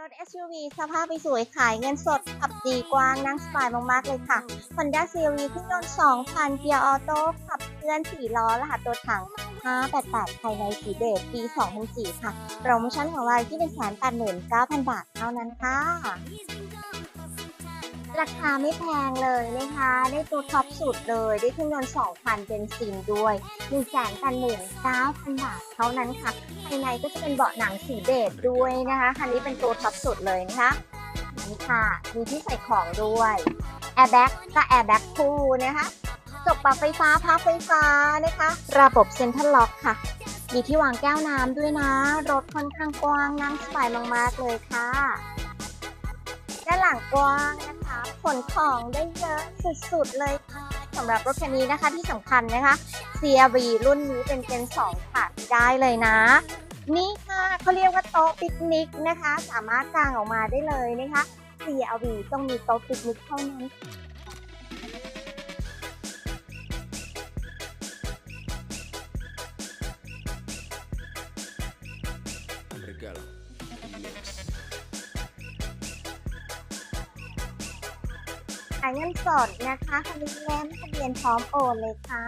รถ SUV สภาพไม่สวยขายเงินสด ขับดีกว้างนั่งสบายมากๆเลยค่ะ Honda CRV เครื่องยนต์2,000เกียร์ออโต้ขับเคลื่อน4ล้อ รหัสตัวถัง 588ภายในสีเบจปี 2004 ค่ะ โปรโมชั่นของเราที่ 189,000 บาทเท่านั้นค่ะ ราคาไม่แพงเลยนะคะ ได้ตัวท็อปสุดเลย ได้เครื่องยนต์2,000เบนซินด้วย189,000 บาทเท่านั้นค่ะ ภายในก็จะเป็นเบาะหนังสีเบจด้วยนะคะ คันนี้เป็นตัวท็อปสุดเลยนะคะ นี่ค่ะ มีที่ใส่ของด้วยแอร์แบ็กก็แอร์แบ็กคู่นะคะจกปรับไฟฟ้าพับไฟฟ้านะคะ ระบบเซ็นทรัลล็อกค่ะ มีที่วางแก้วน้ำด้วยนะ รถค่อนข้างกว้างนั่งสบายมากๆเลยค่ะ ด้านหลังกว้างนะคะขนของได้เยอะสุดๆเลยค่ะสำหรับรถคันนี้นะคะที่สำคัญนะคะ CRV รุ่นนี้เป็นเจน2ค่ะได้เลยนะ นี่ค่ะเขาเรียกว่าโต๊ะปิกนิกนะคะ สามารถกางออกมาได้เลยนะคะ CRV ต้องมีโต๊ะปิกนิกเท่านั้น Regalo. Mix. ขายเงินสดนะคะคันนี้เล่มทะเบียนพร้อมโอนเลยค่ะ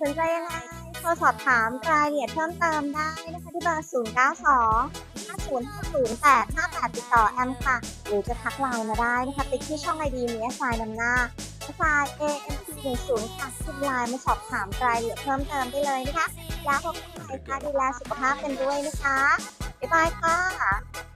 สนใจยังไงโทรสอบถามรายละเอียดเพิ่มเติมได้นะคะที่เบอร์ 0 9 2 5 0 5 0 8 5 8 ติดต่อแอมค่ะ หรือจะทักไลน์มาได้นะคะติ๊กที่ช่องไอดีมีแอสไซน์นำหน้าแอสไซน์ A M 0ค่ะที่ไลน์มาสอบถามรายละเอียดเพิ่มเติมได้เลยนะคะ แล้วพบกันใหม่ค่ะดูแลสุขภาพกันด้วยนะคะ บ๊ายบายค่ะ